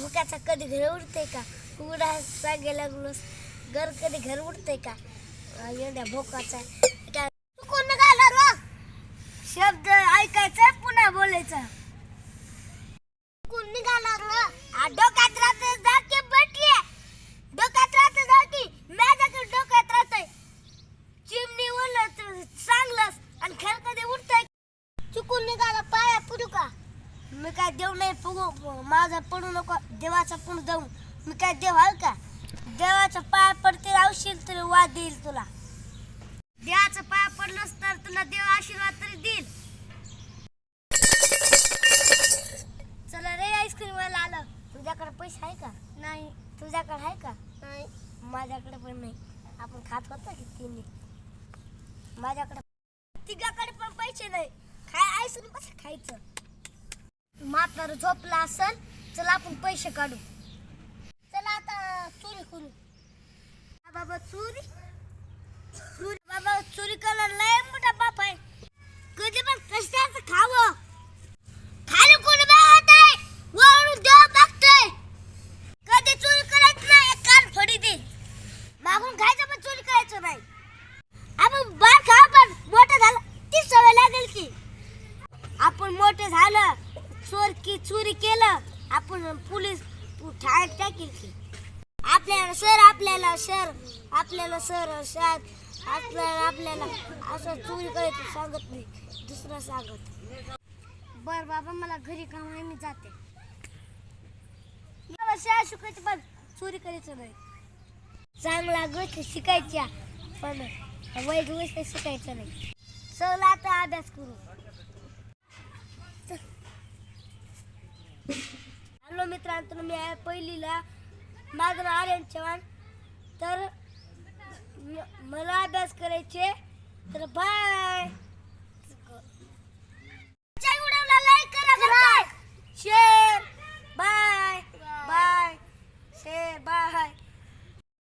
डोक्याचा कधी घर उडते का? उडा गेला लागलोस. घर कधी घर उडते का? एवढ्या भोकाचा कोण चुकून निघाला रो हो? शब्द ऐकायचा पुन्हा बोलायचा. चुकून निघाला रो हो? आ, डोक्यात राहते जाके बटली डोक्यात राहते जाकी. माझ्याकडे डोक्यात राहते चिमणी ओलत चांगलंच आणि खेळ कधी उडतंय? चुकून निघाला पाया पुरू का? मी काय देव नाही पुगू माझा पडू नको देवाचा पुढे जाऊ. मी काय देव आहे का? देवाचा पाया पडते राहशील तरी वाद देईल तुला. देवाचा पाया पडलंस तर तुला देव आशीर्वाद तरी देईल. चला रे आईस्क्रीम वाला आलं. तुझ्याकडे पैसे आहे का? नाही. तुझ्याकडे आहे का? नाही. माझ्याकडे पण नाही. आपण खात होतो की तिन्ही माझ्याकडे तिघाकडे पण पैसे नाही. काय आईस्क्रीम कसं खायचं? म्हातारं झोपला असेल चला आपण पैसे काढू. चला आता चोरी करू. हा बाबा चोरी. चोरी बाबा चोरी करायला लय मोठा बाप आहे. कधी पण कष्टाचं खावं. खाली कोणी बघत आहे वरून देव बघतोय. कधी चोरी करायचं नाही एक कान फडी दे. मागून खायचं पण चोरी करायचं नाही. आपण बार खा पण मोठं झालं ती सवय लागेल की. आपण मोठे झालं चोर की चोरी केलं आपण पोलीस ठाण्यात टाकील की आपल्याला सर आपल्याला सर आपल्याला सर सर आपल्याला आपल्याला असं चोरी करायचं सांगत नाही दुसरं सांगत बर बाबा मला घरी काम आहे मी जाते. शिकायचं पण चोरी करायचं नाही. चांगला गोष्ट शिकायच्या पण वाईट गोष्ट शिकायचं नाही. चला आता अभ्यास करू. त्यानंतर मी आहे पहिलीला माझं नाव आर्यन चव्हाण. तर मला अभ्यास करायचे. तर बाय.